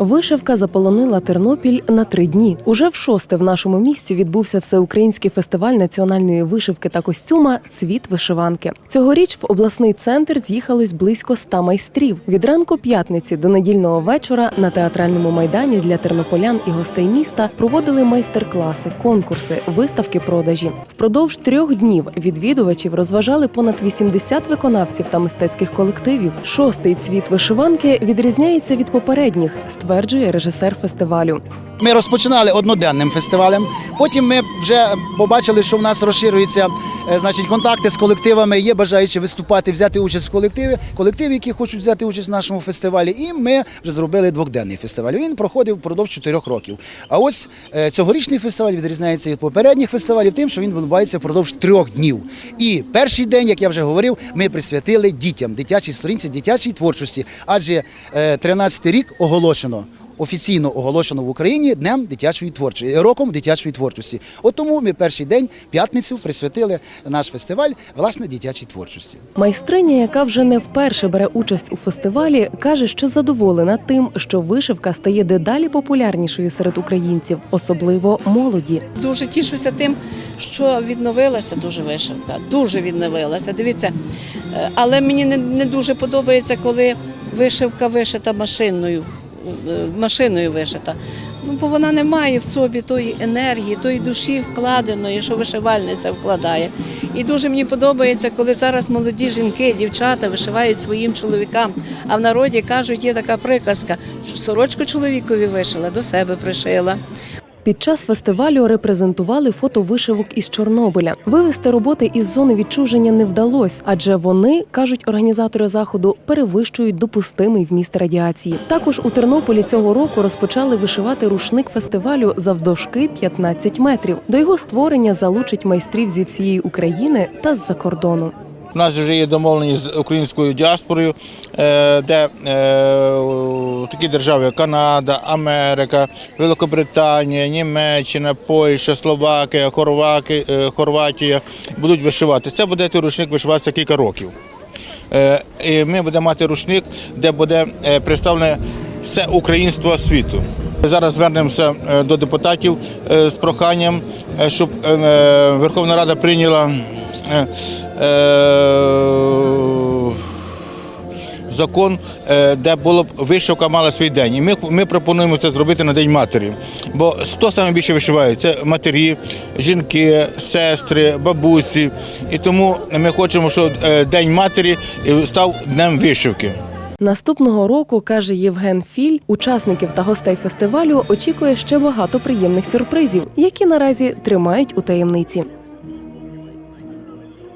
Вишивка заполонила Тернопіль на три дні. Уже в шосте в нашому місті відбувся всеукраїнський фестиваль національної вишивки та костюма Цвіт вишиванки. Цьогоріч в обласний центр з'їхалось близько ста майстрів. Від ранку п'ятниці до недільного вечора на театральному майдані для тернополян і гостей міста проводили майстер-класи, конкурси, виставки продажі. Впродовж трьох днів відвідувачів розважали понад 80 виконавців та мистецьких колективів. Шостий цвіт вишиванки відрізняється від попередніх, стверджує режисер фестивалю. Ми розпочинали одноденним фестивалем. Потім ми вже побачили, що в нас розширюються е, значить, контакти з колективами. Є бажаючі виступати, взяти участь в колективі, колективи, які хочуть взяти участь в нашому фестивалі. І ми вже зробили двохденний фестиваль. Він проходив впродовж чотирьох років. А ось е, цьогорічний фестиваль відрізняється від попередніх фестивалів тим, що він відбувається впродовж трьох днів. І перший день, як я вже говорив, ми присвятили дітям, дитячій сторінці, дитячій творчості. Адже е, 13-й рік оголошено офіційно оголошено в Україні днем дитячої творчості, роком дитячої творчості. От тому ми перший день, п'ятницю, присвятили наш фестиваль власне дитячій творчості. Майстриня, яка вже не вперше бере участь у фестивалі, каже, що задоволена тим, що вишивка стає дедалі популярнішою серед українців, особливо молоді. Дуже тішуся тим, що відновилася дуже вишивка. Дуже відновилася. Дивіться, е, але мені не, не дуже подобається, коли вишивка вишита машиною. Е, Машиною вишита. Ну, бо вона не має в собі тої енергії, тої душі вкладеної, що вишивальниця вкладає. І дуже мені подобається, коли зараз молоді жінки, дівчата вишивають своїм чоловікам. А в народі кажуть, є така приказка, що сорочку чоловікові вишила, до себе пришила. Під час фестивалю репрезентували фото вишивок із Чорнобиля. Вивести роботи із зони відчуження не вдалося, адже вони кажуть організатори заходу перевищують допустимий вміст радіації. Також у Тернополі цього року розпочали вишивати рушник фестивалю завдовжки 15 метрів. До його створення залучать майстрів зі всієї України та з-за кордону. У нас вже є домовленість з українською діаспорою, е, де е, такі держави, як Канада, Америка, Великобританія, Німеччина, Польща, Словакія, Хорваки, е, Хорватія будуть вишивати. Це буде той рушник вишиватися кілька років. І ми будемо мати рушник, де буде представлене все українство світу. Зараз звернемося до депутатів з проханням, щоб Верховна Рада прийняла закон, е, де було б вишивка мала свій день. І ми, ми пропонуємо це зробити на День матері. Бо хто саме більше вишиває? Це матері, жінки, сестри, бабусі. І тому ми хочемо, щоб е, День матері став днем вишивки. Наступного року, каже Євген Філь, учасників та гостей фестивалю очікує ще багато приємних сюрпризів, які наразі тримають у таємниці.